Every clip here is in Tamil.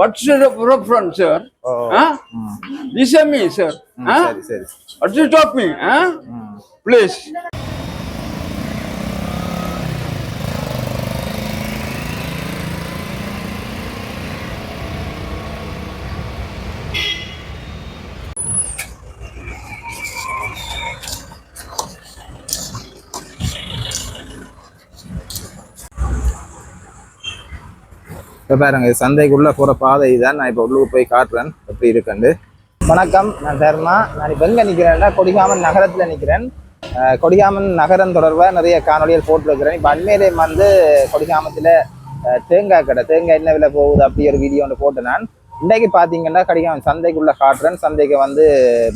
What's your preference, sir? O Huh? ம் Listen me, sir. ம், Huh? சரி சரி What you stop me? Huh? ம் Please. இப்போ பாருங்க சந்தைக்குள்ளே போகிற பாதை தான் நான் இப்போ உள்ளுக்கு போய் காட்டுறேன். எப்படி இருக்குண்டு வணக்கம் நான் தர்மா நான் இப்போ எங்கே நிற்கிறேன்னா கொடிகாமன் நகரத்தில் நிற்கிறேன் கொடிகாமன் நகரம் தொடர்பாக நிறைய காணொலிகள் போட்டுருக்கிறேன். இப்போ அண்மையிலே வந்து கொடிகாமத்தில் தேங்காய் கடை தேங்காய் என்ன விலை போகுது அப்படி ஒரு வீடியோ ஒன்று போட்டு நான். இன்றைக்கு பார்த்தீங்கன்னா கடிகாமன் சந்தைக்குள்ளே காட்டுறேன். சந்தைக்கு வந்து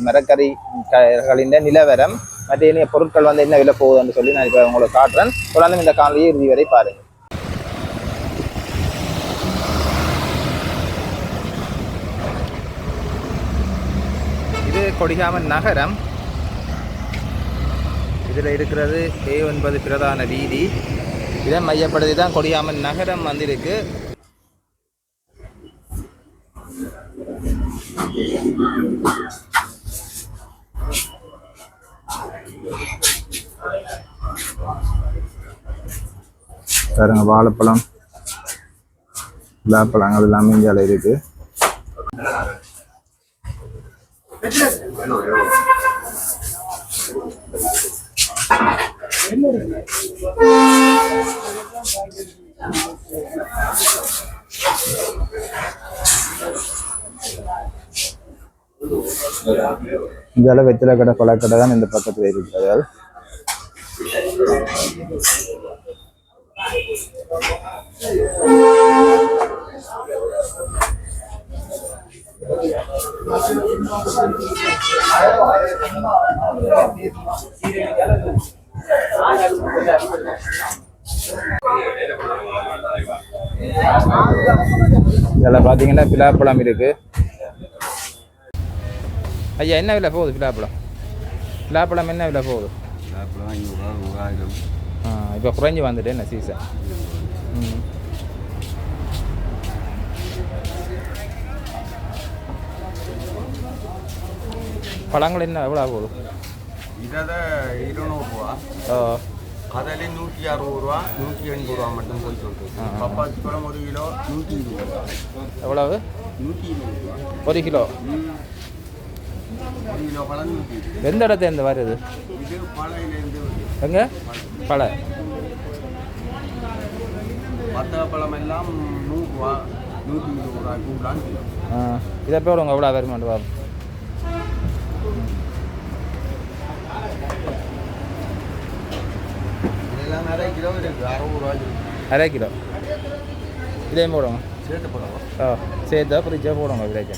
மரக்கறி களின் நிலவரம் மற்ற பொருட்கள் வந்து என்ன விலை போகுதுன்னு சொல்லி நான் இப்போ உங்களுக்கு காட்டுறேன். தொடர்ந்து இந்த காணொலியை இறுதி வரை பாருங்கள் கொடிகாமன் நகரம். இதில் இருக்கிறது ஏ ஒன்பது பிரதான வீதி. இதை மையப்படுத்தி தான் கொடிகாமன் நகரம் வந்திருக்கு. பாருங்க வாழைப்பழம் விழாப்பழங்கள் எல்லாமே இந்தியாவில் இருக்குது இருந்தாலும் வெத்தில கடை பழக்கடை தான் இந்த பக்கத்தில் இருக்கிறது இதில் பார்த்தீங்கன்னா பிலாப்பழம் இருக்கு. ஐயா என்ன விலை போகுது பிலாப்பழம்? பிலாப்பழம் என்ன விலை போகுது? ஆ இப்போ குறைஞ்சி வந்துட்டு என்ன சீசன் ம். பழங்கள் என்ன எவ்வளோ போகுது இதை இருநூறுவா அதில் நூற்றி அறுபது ரூபா நூற்றி எண்பது ரூபா மட்டும் போய் சொல்லிட்டு ஆ, ஆ. பப்பாசி பழம் ஒரு கிலோ நூற்றி இருபது ரூபா. எவ்வளவு? நூற்றி இருபது ரூபா. ஒரு கிலோ ம். ஒரு கிலோ பழம் நூற்றி இருபது எந்த இடத்துல வருது. எங்க? பழ. மற்ற பழம் எல்லாம் நூறுரூவா நூற்றி இருபது ரூபா கிலோ ஆ. இதை போய் உங்க எவ்வளோ வருமானு பாப்போம் இதெல்லாம் நிறைய கிலோ இருக்குது அறுபது ரூபா இருக்கு அரை கிலோ. இதையும் போடுங்க. சேர்த்து ஓ சேர்த்தா ஃப்ரிட்ஜாக போடுங்க விலைக்கு.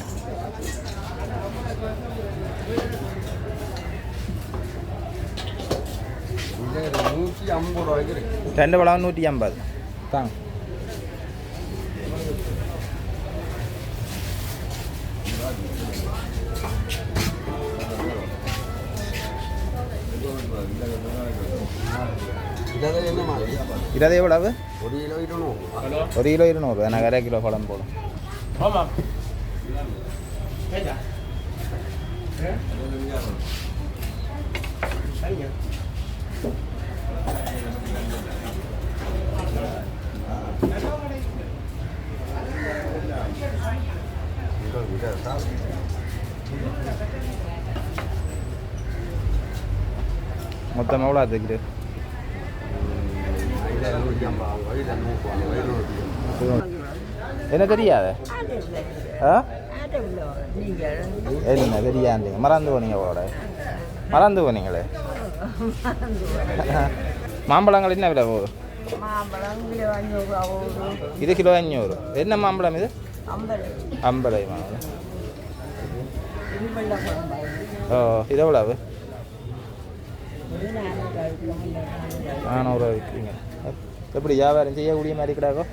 நூற்றி ஐம்பது ரூபாய்க்கு இருக்கு ரெண்டு பழம் நூற்றி ஐம்பது தாங்க இருபது எவ்வளவு ஒரு கிலோ இருநூறு ஒரு கிலோ இருநூறு எனக்கு அரை கிலோ பழம் போடும் மொத்தம் எவ்வளோ இருநூறு என்ன தெரியாத என்ன தெரியாந்தீங்க மறந்து போனீங்க அவளோட மறந்து போனீங்களே. மாம்பழங்கள் என்ன விலை போகுது இது கிலோ அஞ்சூறு என்ன மாம்பழம் இது ஐம்பது மாம்பழம் ஓ இது எவ்வளவு நானூறுரூவா விற்கிறீங்க எப்படி வியாபாரம் செய்யக்கூடிய மாதிரி கிடாக்கோ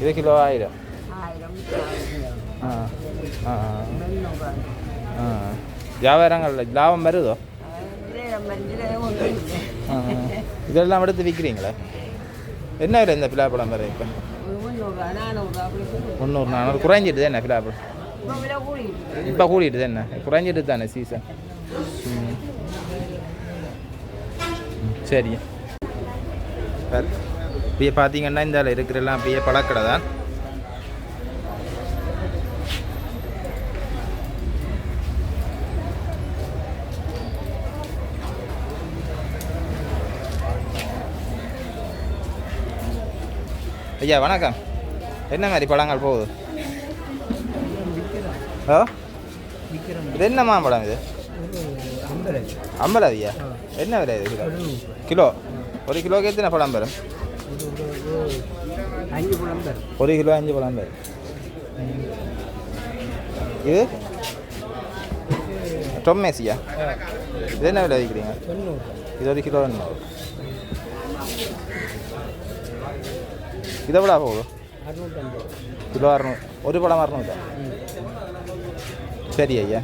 இது கிலோ ஆயிரம் ஆ ஆ ஆ வியாபாரங்கள் லாபம் வருதோ? இதெல்லாம் எடுத்து விற்கிறீங்களா என்ன விலை இந்த பிலாப்பழம் வரை இப்போ? முந்நூறு நானூறு. குறைஞ்சிட்டு என்ன பிலாப்பழம் இப்போ கூடிட்டு இப்போ என்ன? குறைஞ்சிட்டு தானே சீசன் சரி. சார் இப்படியே பார்த்தீங்கன்னா இந்த இருக்கிறெல்லாம் அப்படியே பழக்கடை தான். ஐயா வணக்கம். என்ன மாதிரி படங்கள் போகுது? ஹலோ? இது என்ன மாம்பழம் இது? ஐம்பதாவியா என்ன விலை இது கிலோ? கிலோ. ஒரு கிலோக்கு எத்தனை பழம் வரும்? அஞ்சு பழம் ஒரு கிலோ அஞ்சு பழம் வரும். இது? டொம்மேசியா இது என்ன விலை விற்கிறீங்க? இது ஒரு கிலோ என்ன இதை விட போகுது கிலோ அறுநூறு ஒரு பழம் அறுநூறு சரி ஐயா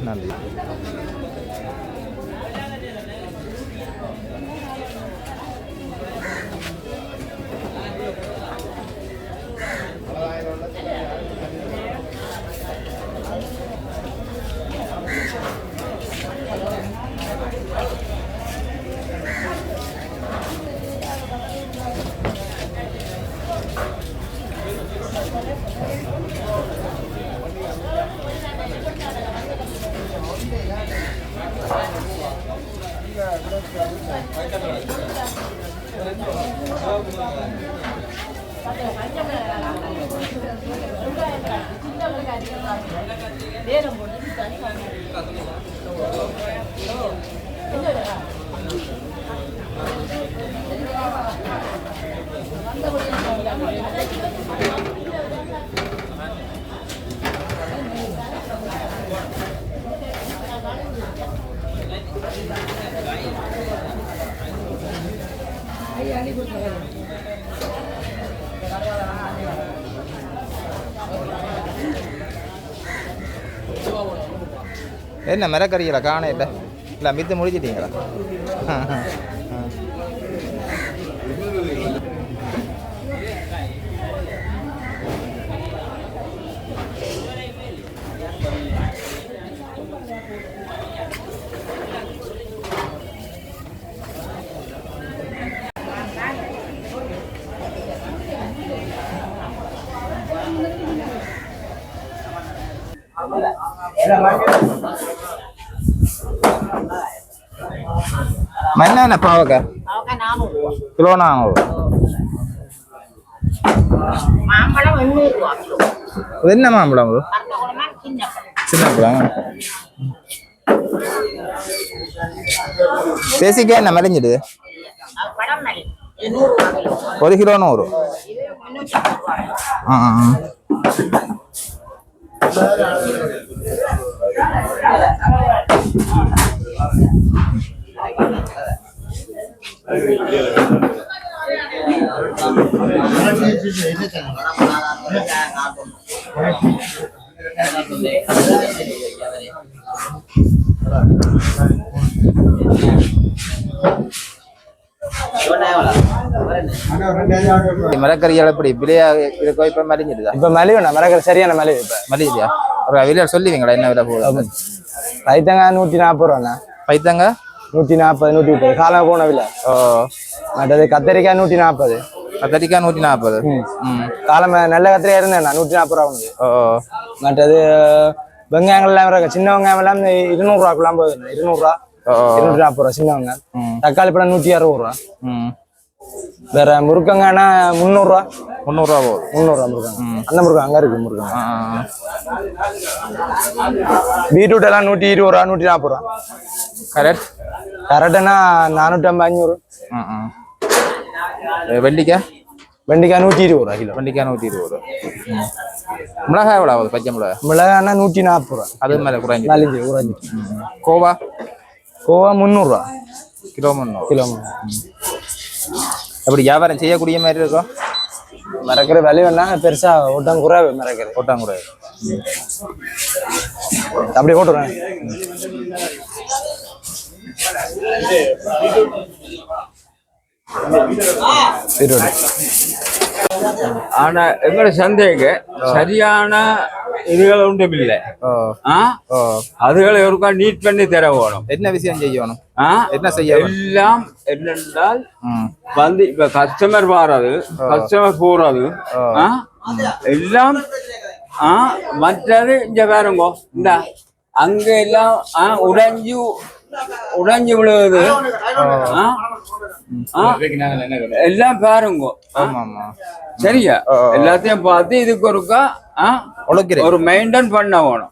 என்ன மிரக்கறிகளை காணே இல்லை இல்லை மித்து முடிச்சிட்டீங்களா Gracias. என்ன பாவக்கா அவங்க நானூறுரூவா கிலோ நானூறு இது என்ன மாம்பழம் சின்ன பழம் பேசிக்கே என்ன கிலோ ஒரு கிலோ நூறு ஆ மிளகறிகள் எப்படி? விலையா இருக்கோ இப்போ மலிஞ்சிடுதா? இப்ப மலிவுண்ணா. மிளகு சரியான மலிவு இப்ப. மலிஞ்சியா ஒரு விலையா சொல்லுவீங்களா? என்ன விலை போகுது? ரைத்தங்காய் நூத்தி நாற்பது ரூபாண்ணா. பைத்தங்க நூத்தி நாற்பது நூத்தி முப்பது காலம் போன விலை ஓ மற்றது கத்தரிக்காய் நூத்தி நாற்பது கத்தரிக்காய் நூற்றி நாற்பது காலம் நல்ல கத்திரிக்காய் இருந்தேண்ணா நூத்தி நாற்பது ரூபா ஓ மற்றது வெங்காயங்கள் எல்லாம் இருக்கு சின்ன வெங்காயம் எல்லாம் இருநூறுவாக்குலாம் போகுது. இருநூறுவா. இருநூற்றி நாற்பது ரூபா சின்ன வெங்காயம். தக்காளி பழம் நூத்தி அறுபது ரூபா வேற முருக்கங்காய்னா முந்நூறுரூவா. முந்நூறுரூவா போகுது. முந்நூறுவா முருக்கங்க அந்த முருக்கன் அங்க இருக்கு ஆ. பீட்ரூட் எல்லாம் நூத்தி இருபது ரூபா நூத்தி நாற்பது ரூபா கரெக்ட் கரெக்டுனா நானூற்றி ஐம்பது அஞ்சூறு வெள்ளிக்காய் வெண்டைக்காய் நூத்தி இருபது ரூபா கிலோ வெள்ளிக்காய் நூற்றி இருபது ரூபா. மிளகாய் எவ்வளோ ஆகுது பச்சை மிளகாய் மிளகாய்னா நூத்தி நாற்பது ரூபா அது மேலே குறைஞ்சி நாலஞ்சு குறைஞ்சி கோவா கோவா முந்நூறுரூவா கிலோ முந்நூறு கிலோ அப்படி வியாபாரம் செய்யக்கூடிய மாதிரி இருக்கும் மறக்கிற விலை வேணா பெருசா ஒட்டம் குறைவு மறக்கிறது கொட்டாங்குறை அப்படி போட்டுருவேன் இருபது ஆனா எங்களோட சந்தைக்கு சரியான இதுகள் ஒன்றும் இல்லை. அதுகளை ஒருக்கா நீட் பண்ணி தர வேணும். என்ன விஷயம் செய்யணும்? என்ன செய்ய? எல்லாம் என்னென்றால் வந்து இப்ப கஸ்டமர் வாரது கஸ்டமர் போறது எல்லாம் மற்றது இங்க பாருங்க இந்த. அங்க எல்லாம் உடைஞ்சு உடைஞ்சு விழுகுது? எல்லாம் பாருங்க. சரியா? எல்லாத்தையும் பார்த்து இதுக்கு ஒருக்கா ஒரு மெயின்டைன் பண்ண வேணும்.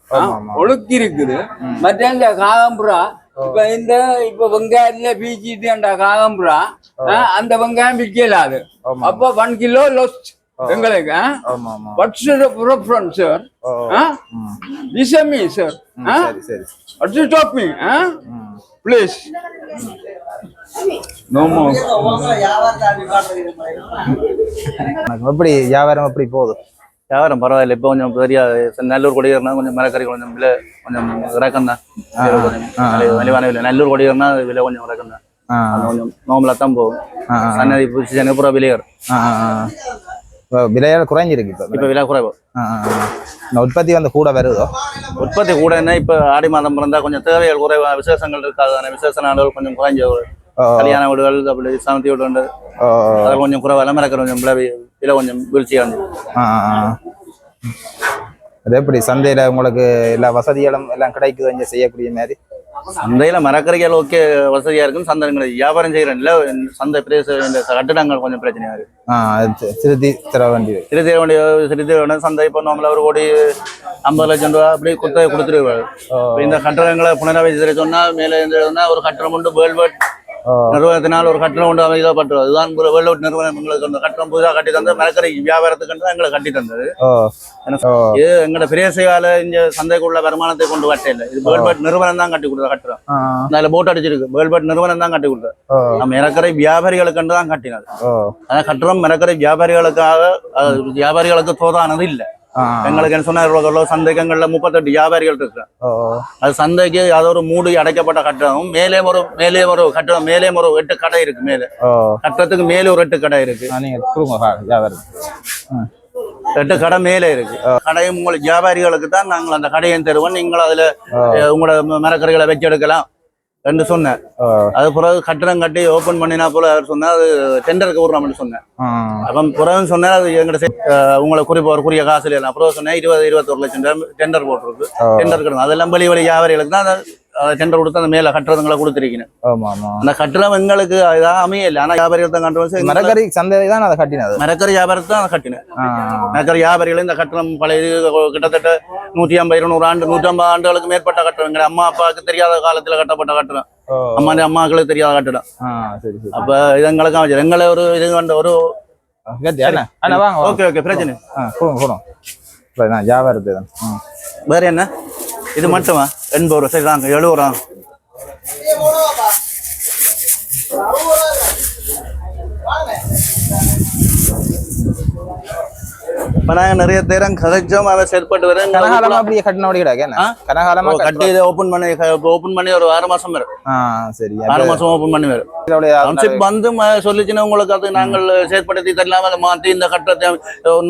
ஒழுக்கி இருக்குது மற்ற இந்த காகம்புறா இப்ப இந்த இப்ப வெங்காயத்துல பீச்சிட்டு காகம்புறா ஆ, அந்த வெங்காயம் விற்கலாது. ஆமா. அப்ப ஒன் கிலோ லொஸ்ட் எங்களுக்கு வாட்ஸ் ப்ரிஃபரன்ஸ் சார் ஓ. ம். லிசன் மீ சார் ம், சரி வாட்ஸ் டாப் ம். ப்ளீஸ். எப்படி வியாபாரம் எப்படி போகுது? வியாபாரம் பரவாயில்ல. இப்போ கொஞ்சம் பெரிய நல்லூர் கொடியர்னா கொஞ்சம் மரக்கறி கொஞ்சம் விலை கொஞ்சம் இறக்கம் தான் மலிவான விலை நல்லூர் கொடியர்னா விலை கொஞ்சம் இறக்கம் தான் கொஞ்சம் நார்மலாக தான் போகும். சன்னதி பூரா விலையர் விலையால் குறைஞ்சிருக்கு இப்போ இப்போ விலை. குறைவு. உற்பத்தி வந்து கூட வருதோ? உற்பத்தி கூட என்ன இப்போ ஆடி மாதம் பிறந்தா கொஞ்சம் தேவைகள் குறைவா விசேஷங்கள் இருக்காது விசேஷ நாடுகள் கொஞ்சம் குறைஞ்ச கல்யாண வீடுகள் அப்படி சாந்தி வீடு உண்டு. ஓ ஓ. அது கொஞ்சம் குறைவாக மரக்கறி கொஞ்சம் விலை கொஞ்சம் வீழ்ச்சியாக இருந்துச்சு. அது எப்படி சந்தையில உங்களுக்கு எல்லா வசதிகளும் எல்லாம் கிடைக்குது இங்க செய்யக்கூடிய மாதிரி? சந்தையில மரக்கறிகள் ஓகே வசதியா இருக்கும் சந்தை வியாபாரம் செய்யறேன் இல்ல சந்தை பிரதேச இந்த கட்டிடங்கள் கொஞ்சம் பிரச்சனையா இருக்கு. திருத்தி தர வேண்டியது. திருத்தி வேண்டிய திருத்தி வேண்டிய சந்தை இப்போ நம்மள ஒரு கோடி ஐம்பது லட்சம் ரூபா அப்படி கொடுத்த கொடுத்துருவாரு இந்த கட்டடங்களை புனரமைச்சு சொன்னா மேலே இருந்து சொன்னா ஒரு கட்டடம் உண்டு வேர்ல்ட் நிறுவனத்தினால் ஒரு கட்டணம் கொண்டு அமைக்கப்பட்டது அதுதான் வேர்ல்ட் நிறுவனம் எங்களுக்கு அந்த கட்டணம் புதுசாக கட்டி தந்து மரக்கறி வியாபாரத்துக்கு எங்களை கட்டி தந்தது. இது எங்களோட பிரேசையால இந்த சந்தைக்குள்ள வருமானத்தை கொண்டு வரட்டே இல்லை இது வேர்ல்ட் நிறுவனம் தான் கட்டி கொடுத்த கட்டுறோம் அதில் போட் அடிச்சிருக்கு. வேர்ல்ட் நிறுவனம் தான் கட்டி கொடுத்தது. நம்ம மரக்கரை வியாபாரிகளுக்கு தான் கட்டினது. ஓ ஆனா கட்டுறோம் மரக்கரை வியாபாரிகளுக்காக வியாபாரிகளுக்கு தோதானது இல்ல. எங்களுக்கு சொன்னா இவ்வளவு சந்தைகங்கள்ல முப்பத்தெட்டு வியாபாரிகள் இருக்கு அது சந்தைக்கு அது ஒரு மூடி அடைக்கப்பட்ட கட்டடம் மேலே ஒரு மேலே ஒரு கட்டடம் மேலே ஒரு எட்டு கடை இருக்கு மேலே. ஓ. கட்டடத்துக்கு மேலே ஒரு எட்டு கடை இருக்கு. எட்டு கடை மேலே இருக்கு. கடையும் உங்களுக்கு வியாபாரிகளுக்கு தான் நாங்கள் அந்த கடையை தருவோம் நீங்கள் அதுல உங்களோட மரக்கறிகளை வச்சு எடுக்கலாம். என்று சொன்னேன். அது பிறகு கட்டடம் கட்டி ஓபன் பண்ணினா போல அவர் சொன்னா அது டெண்டருக்கு விடுறோம்னு சொன்னேன். அப்போ புறவன் சொன்னா அது எங்கிட்ட உங்களை குறிப்பா ஒரு குறிய காசுல எல்லாம் அப்புறம் சொன்னேன் இருபது இருபத்தொரு லட்சம் டெண்டர் போட்டிருக்கு. டெண்டர் கிடக்கும் அதெல்லாம் வெளி வெளி வியாபாரிகளுக்கு தான் டெண்டர் கொடுத்து அந்த மேல கட்டுறதுங்களை கொடுத்துருக்கீங்க ஆமா ஆமா. அந்த கட்டடம் எங்களுக்கு இதாக அமையல ஆனா வியாபாரிகள் தான் மரக்கறி சந்தை தான் அதை கட்டினது. மரக்கறி வியாபாரத்தை தான் கட்டினேன். மரக்கறி வியாபாரிகள் இந்த கட்டணம் பழைய கிட்டத்தட்ட நூற்றி ஐம்பது இருநூறு ஆண்டு நூற்றி ஐம்பது ஆண்டுகளுக்கு மேற்பட்ட கட்டடம் எங்க அம்மா அப்பாவுக்கு தெரியாத காலத்துல கட்டப்பட்ட கட்டடம் ஓ. அம்மா அம்மாக்களுக்கு தெரியாத கட்டடம் அப்ப இது எங்களுக்கு அமைச்சர் எங்களை ஒரு இது கண்ட ஒரு. ஓகே ஓகே பிரச்சனை. நான் வியாபாரத்தை வேற என்ன? இது மட்டுமா? எண்பது ரூபா. சரி தாங்க எழுபது ரூபா. இப்ப நிறைய நேரம் கதைச்சோம் அவன் செயல்பட்டு வரேன் கனகாலமா அப்படியே? கனகாலமா கட்டி இதை ஓபன் பண்ணி ஓபன் பண்ணி ஒரு ஆறு மாசம் வரும். சரி. ஆறு மாசம் ஓபன் பண்ணி வரும் வந்து சொல்லிச்சுன்னா உங்களுக்கு அது நாங்கள் செயற்படுத்தி தரலாம். அதை மாற்றி இந்த கட்டத்தை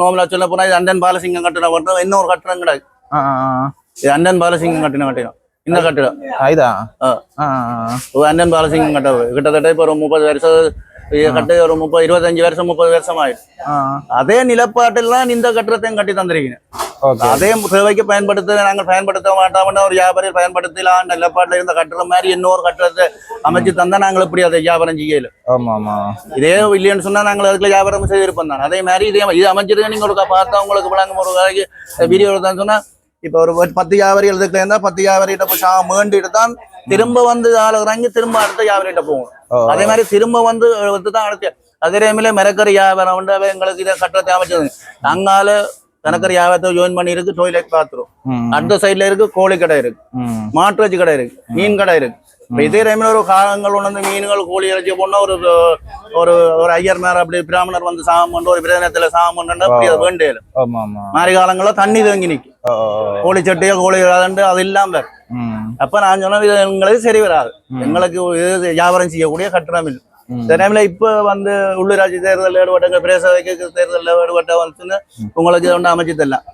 நோமலா சொல்ல போனா இது அண்டன் பாலசிங்கம் கட்டணம் இன்னொரு கட்டணம் கிடையாது. இது அண்டன் பாலசிங்கம் கட்டின கட்டினம் இந்த கட்டிடம். இதா அண்ணன் பாலசிங்கம் கட்ட கிட்டத்தட்ட இப்போ ஒரு முப்பது வருஷம் கட்டி ஒரு முப்பது இருபத்தஞ்சு வருஷம் முப்பது வருஷம் ஆயிடுச்சு அதே நிலப்பாட்டெல்லாம் இந்த கட்டடத்தையும் கட்டி தந்திருக்கீங்க. அதே தேவைக்கு பயன்படுத்த நாங்கள் பயன்படுத்த மாட்டோம்னு ஒரு வியாபாரி பயன்படுத்தலாம் நிலப்பாட்டில் இருந்த கட்டடம் மாதிரி இன்னொரு கட்டடத்தை அமைச்சு தந்தா நாங்கள் இப்படி அதை வியாபாரம் செய்யல. ஆமா ஆமா இதே இல்லைன்னு சொன்னா நாங்கள் அதுக்குள்ள வியாபாரம் செய்திருப்போம் தான். அதே மாதிரி இதே இது அமைச்சிருக்க நீங்க ஒரு பார்த்தா உங்களுக்கு விளங்கும் ஒரு வீடியோ தான் சொன்னா இப்போ ஒரு பத்து வியாபாரிகள் இதுக்குள்ள இருந்தா பத்து வியாபாரிகிட்ட போய் மேண்டிட்டு தான் திரும்ப வந்து ஆளு இறங்கி திரும்ப அடுத்த வியாபாரிகிட்ட போகும். அதே மாதிரி திரும்ப வந்து வந்து தான் அடுத்த. அதே டைம்ல மிரக்கறி வியாபாரம் வந்து எங்களுக்கு இதை கட்டத்தை அமைச்சது அங்கால கணக்கறி வியாபாரத்தை ஜாயின் பண்ணி இருக்கு டொய்லெட் பாத்ரூம் அடுத்த சைடுல இருக்கு கோழி கடை இருக்கு. ம். மாட்டு இறைச்சி கடை இருக்கு மீன் கடை இருக்கு. இதே டைம்ல ஒரு காகங்கள் கொண்டு வந்து மீன்கள் கோழி இறைச்சி போனா ஒரு ஒரு ஒரு ஐயர் மேல அப்படி பிராமணர் வந்து சாமம் பண்ணு ஒரு பிரதனத்துல சாமம் பண்ணா அப்படி அது வேண்டியது மாறி காலங்கள்ல தண்ணி தேங்கி ஓ. கோழி சட்டையோ கோழி விளாண்டு அது இல்லாம அப்ப நான் சொன்னேன் இது எங்களுக்கு சரி வராது. எங்களுக்கு வியாபாரம் செய்யக்கூடிய கட்டணம் இல்லை. இந்த டைம்ல இப்ப வந்து உள்ளூராட்சி தேர்தல் ஈடுபட்ட பிரேச வைக்க தேர்தலில் ஈடுபட்ட வந்துச்சுன்னு உங்களுக்கு ஒன்று அமைச்சு தரலாம்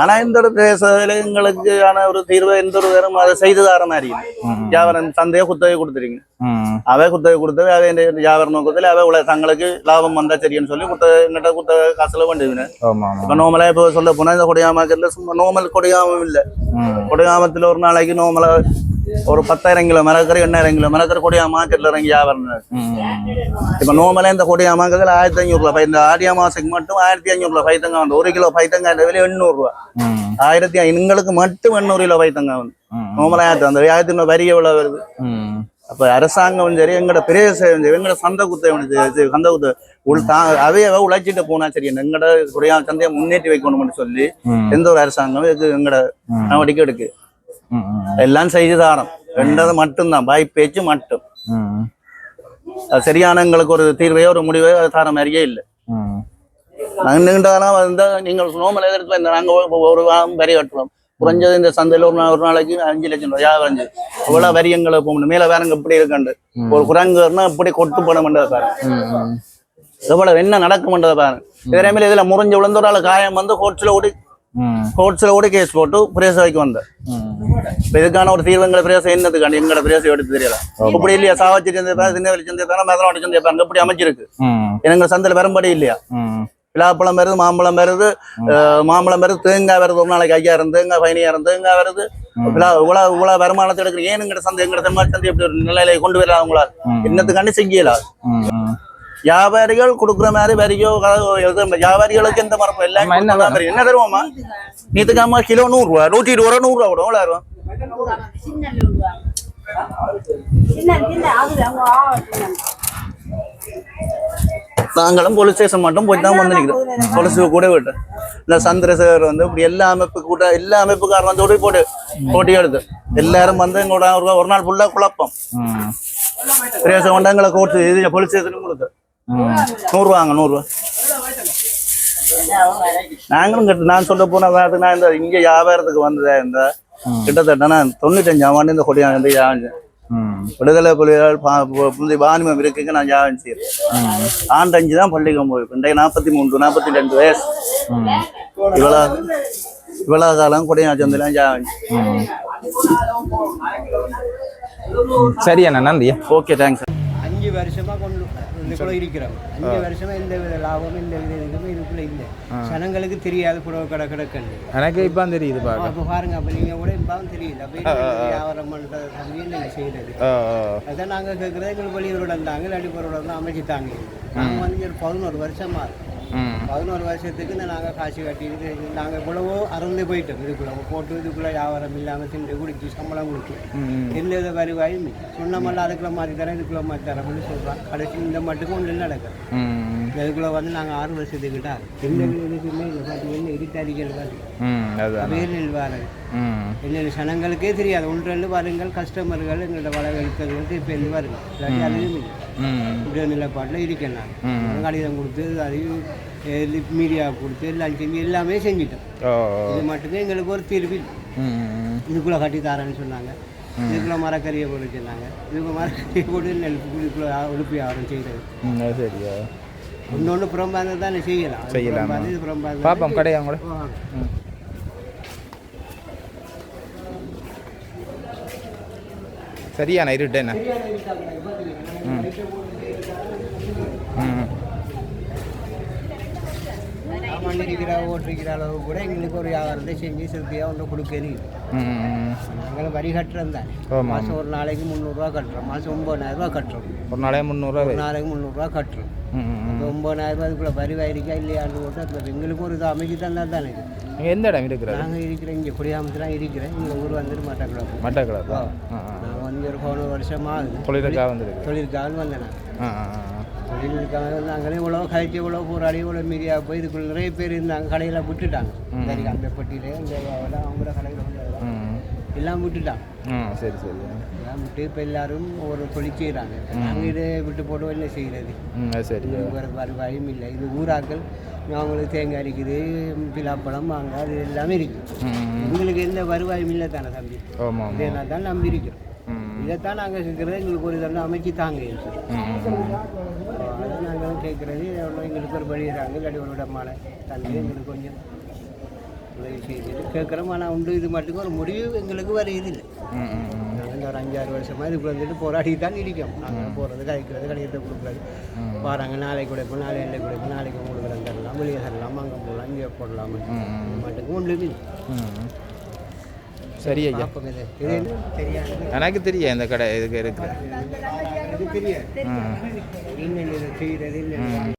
ஆனா இந்த ஒரு பிரேசத்தில் எங்களுக்கு ஆன ஒரு தீர்வு எந்த ஒரு பேரும் அதை செய்து தர மாதிரி. வியாபாரம் சந்தையை குத்தகை கொடுத்துறீங்க அவை குத்தகை கொடுத்தது அவை இந்த வியாபார நோக்கத்தில் அவை உள்ள தங்களுக்கு லாபம் வந்தா சரின்னு சொல்லி குத்தகை எங்கிட்ட குத்தகை காசுல ஆமா இப்ப நோமலா இப்போ சொல்ல போனா இந்த கொடியாமக்கல்ல சும்மா நோமல் கொடியாமம் இல்ல. கொடியாமத்துல ஒரு நாளைக்கு நோமலா ஒரு பத்தாயிரம் கிலோ மரக்கறி எண்ணாயிரம் கிலோ மரக்கறி கொடியா மார்க்கெட்ல இறங்கி வியாபாரம். இப்ப நோமலா இந்த கொடியா மார்க்கெட்ல ஆயிரத்தி ஐநூறு ரூபாய் இந்த ஆடியா மாசத்துக்கு மட்டும் ஆயிரத்தி ஐநூறு ரூபாய் பைத்தங்க வந்து. ஒரு கிலோ பைத்தங்க விலை எண்ணூறு ரூபாய் ஆயிரத்தி எங்களுக்கு மட்டும் எண்ணூறு கிலோ பைத்தங்க வந்து. நோமலா ஆயிரத்தி அந்த ஆயிரத்தி ஐநூறு வரி எவ்வளவு வருது? அப்ப அரசாங்கம் சரி எங்கட பிரதேசம் சரி எங்கட சந்தை குத்தை சந்தை குத்த உள் தா அவையவே உழைச்சிட்டு போனா சரி எங்கட குறையா சந்தையை முன்னேற்றி வைக்கணும்னு சொல்லி எந்த ஒரு அரசாங்கம் இது எங்கட நடவடிக்கை எடுக்கு. எல்லாம் செய்து தாரம் ரெண்டது மட்டும்தான் பாய் பேச்சு மட்டும் சரியான எங்களுக்கு ஒரு தீர்வையோ ஒரு முடிவையோ தார மாதிரியே இல்லை நீண்டதெல்லாம் வந்து நீங்கள் நோமல் எதிர்த்து இந்த நாங்கள் ஒரு- வாரம் வரி கட்டுறோம் குறைஞ்சது இந்த சந்தையில் ஒரு நாள் ஒரு நாளைக்கு அஞ்சு லட்சம் ரூபாய் செய்யுது. இவ்வளவு வரி எங்களை போகணும் மேல வேறங்க இப்படி இருக்காண்டு ஒரு குரங்குன்னா இப்படி கொட்டு பண்ண மாட்டதை பாரு எவ்வளவு என்ன நடக்க மாட்டதை பாரு இதே மாதிரி இதுல முறிஞ்சு விழுந்த ஒரு காயம் வந்து கோர்ட்ஸ்ல ஓடி கோர்ட்ஸ்ல ஓடி கேஸ் போட்டு பிரேச வைக்க வந்தேன் இப்ப இதுக்கான ஒரு தீர்வு எங்களை பிரேசம் என்னதுக்காண்டி எங்களோட பிரேசம் எடுத்து தெரியல இப்படி இல்லையா சாவச்சி சந்திப்பாங்க சின்ன வெளி சந்திப்பாங்க மேதனவாடி சந்திப்பாங்க இப்படி அமைச்சிருக்கு எங்க சந்தையில பெரும்படி இல்லையா பிலாப்பழம் வருது மாம்பழம் வருது மாம்பழம் வருது தேங்காய் வருது ஒரு நாளைக்கு ஐயாயிரம் தேங்காய் பதினாயிரம் தேங்காய் வருது இவ்வளவு இவ்வளவு வருமானத்தை எடுக்கிற ஏன் எங்கட சந்தை எங்கட சந்தை இப்படி ஒரு நிலையில கொண்டு வரலாம் அவங்களால என்னத்துக்காண்டி செய்யல வியாபாரிகள் கொடுக்குற மாதிரி வரியோ வியாபாரிகளுக்கு எந்த மரப்பும் எல்லாம் ஆமா, என்ன கொடுத்தா மாதிரி. என்ன தருவோமா நீத்துக்காம கிலோ நூறு ரூபா நூற்றி இருபது ரூபா நூறு ரூபா கூட எவ்வளோ வரும் நாங்களும் போலீஸ் ஸ்டேஷன் மட்டும் போய் தான் வந்து நிற்கிறோம் போலீஸ் கூட விட்டு இந்த சந்திரசேகர் வந்து இப்படி எல்லா அமைப்பு கூட எல்லா அமைப்புக்காரரும் வந்து போட்டு போட்டி எடுத்து. எல்லாரும் வந்து எங்களோட ஒரு- நாள் ஃபுல்லா குழப்பம். பிரேசம் கொண்டு எங்களை கோர்ட்டு இது போலீஸ் ஸ்டேஷனும் கொடுத்து. நூறுரூவாங்க நூறுரூவா நாங்களும் கட்டு நான் சொல்ல போன நான் இந்த இங்க வியாபாரத்துக்கு வந்ததே இந்த கிட்டத்தட்ட நான் தொண்ணூத்தஞ்சாம் ஆண்டு இந்த கொடியா வந்து வியாபாரம் விடுதலை புலிகள் பா- பு- புந்தி பானிமம் இருக்குங்க நான் ஜாயின் செய்யறேன் ஆண்டு அஞ்சு தான் பள்ளிக்கம் போய். இன்றைக்கு நாற்பத்தி மூன்று நாற்பத்தி ரெண்டு வயசு இவ்வளோ இவ்வளோ காலம் கொடியா சந்தையெல்லாம் ஜாயின் சரி அண்ணா நன்றி ஓகே தேங்க்ஸ். அஞ்சு வருஷமா கொண்டு இதுக்குள்ள இருக்கிறோம் அஞ்சு வருஷமா எந்த வித லாபமும் எந்த வித இதுவுமே இதுக்குள்ள இல்லை. ஜனங்களுக்கு தெரியாது புடவை கடை கிடக்கண்டு எனக்கு இப்போ தெரியுது பார்க்க அப்போ பாருங்க அப்போ நீங்க கூட இப்பவும் தெரியல அப்போ வியாபாரம் பண்ற சமயம் நீங்க செய்யறது? ஓ ஓ அதான் நாங்க கேட்கறது எங்களுக்கு வெளியூரோட இருந்தாங்க இல்லாட்டி பொருளோட தான் அமைச்சுட்டாங்க. நாங்க வந்து ஒரு பதினோரு வருஷமா இருக்கு ம் பதினோரு வருஷத்துக்கு நாங்கள் காசு கட்டிட்டு நாங்கள் இவ்வளவோ அறந்து போயிட்டோம். இதுக்குள்ள போட்டு இதுக்குள்ள வியாபாரம் இல்லாமல் திண்டு குடிச்சு சம்பளம் கொடுத்து. எந்த வித வருவாயும் சொன்னமெல்லாம் அதுக்குள்ள மாற்றி தரேன் இதுக்குள்ள மாற்றி தரேன்னு சொல்கிறான் கடைசி இந்த மட்டுக்கும் ஒன்று நடக்கும் ம் இதுக்குள்ள வந்து நாங்கள் ஆறு வருஷத்துக்கிட்ட. எந்த இதுக்குமே இல்லை பார்த்து என்ன இருட்டாதிகள் அதுதான் வேரில். வாரது என்ன ஜனங்களுக்கே தெரியாது. ஒன்று ரெண்டு வாருங்கள் கஸ்டமர்கள் எங்களோட வளர்க்கிறது இப்போ இருந்து வருங்க இல்லாட்டி அதுவும் இல்லை. ம். இப்படி நிலைப்பாட்டில் இருக்கேன் நான். கடிதம் கொடுத்து அதையும் மீடியா கொடுத்து எல்லாம் செஞ்சு எல்லாமே செஞ்சிட்டோம் இது மட்டுமே எங்களுக்கு ஒரு தீர்வு இதுக்குள்ளே கட்டி தரேன்னு சொன்னாங்க. இதுக்குள்ள மரக்கறியை போட்டு சொன்னாங்க இதுக்கு மரக்கறியை போட்டு நெல் இதுக்குள்ள உடுப்பி ஆரம் அது சரியா. ஒன்று புறம்பாந்து தானே செய்யலாம். செய்யலாமா? பாப்போம் கடையா கூட ம் சரியாண்ணா இருட்டேண்ணா ம் ம். சாமான் இருக்கிற ஓட்டிருக்கிற அளவு கூட எங்களுக்கு ஒரு வியாபாரத்தை செஞ்சு திருப்தியாக ஒன்று கொடுக்கணும் நாங்கள் வரி கட்டுறோம் தானே. மாதம் ஒரு நாளைக்கு முந்நூறுரூவா கட்டுறோம். மாதம் ஒம்பதாயிரரூவா கட்டுறோம். ஒரு நாளைக்கு முந்நூறுரூவா ஒரு நாளைக்கு முந்நூறுரூவா கட்டுறோம். இப்போ ஒம்பதாயிரரூபா அதுக்குள்ளே வரி வாயிருக்கா இல்லையான்னு போட்டு அது எங்களுக்கும் ஒரு இது அமைச்சு தந்தா தானே. நீங்கள் எந்த இடம் இருக்கிறது? நாங்கள் இருக்கிறோம் இங்கே குடியாமத்தில் இருக்கிறேன். இந்த ஊர் வந்துட்டு மட்டக்கிழப்பு ஆ. நான் வந்து ஒரு பதினோரு வருஷமாக தொழிலுக்காக வந்துருக்கு தொழிலுக்காக வந்தேன் தொழிலுக்காக வந்து அங்கே இவ்வளோ கழிச்சு இவ்வளோ போராடி இவ்வளோ மீடியா போய் இதுக்குள்ள நிறைய பேர் இருந்தாங்க கடையில் விட்டுட்டாங்க. சரி அந்த பெட்டியிலே இந்த அவங்கள கடையில் எல்லாம் விட்டுட்டாங்க. சரி சரி. எல்லாம் விட்டு இப்போ எல்லாரும் ஒரு தொழில் செய்கிறாங்க நாங்கள் இதை விட்டு போட்டு என்ன செய்கிறது சரி. வேறு வருவாயும் இல்லை. இது ஊராக்கள் அவங்களுக்கு தேங்காய் இருக்குது பிலாப்பழம் மாங்காய் அது எல்லாமே இருக்குது ம் எங்களுக்கு எந்த வருவாயும் இல்லை தானே தம்பி. ஆமாம் இதே நான் தான் நம்பி இருக்கிறோம் இதைத்தான் நாங்கள் கேட்குறது எங்களுக்கு ஒரு இதெல்லாம் அமைச்சு தாங்க சொல்லி ம், ம், ம். அதை நாங்களும் கேட்குறது எங்களுக்கு ஒரு வழி இருக்காங்க இல்லாட்டி ஒரு இடமான எங்களுக்கு கொஞ்சம் உதவி செய்துட்டு கேட்குறோம் ஆனால் உண்டு இது மட்டும் ஒரு முடிவு எங்களுக்கு இல்லை. ம், ம், ம். நாங்கள் ஒரு அஞ்சாறு வருஷமாக இதுக்குள்ள வந்துட்டு போராடி தான் இருக்கோம். நாங்கள் போகிறது கழிக்கிறது கழிக்கிறத கொடுக்குறது. வராங்க நாளைக்கு கொடுப்போம் நாளை இல்லை கொடுப்போம் நாளைக்கு உங்களுக்கு தரலாம் வெளியே தரலாம் அங்கே போடலாம் இங்கே போடலாம் இது மட்டும் ஒன்று இல்லை. ம். சரி ஐயா. இது. இது எனக்கு தெரியும் இந்த கடை இதுக்கு இருக்கு? தெரியாது. ம் இன்னும் இதை செய்கிறது இல்லை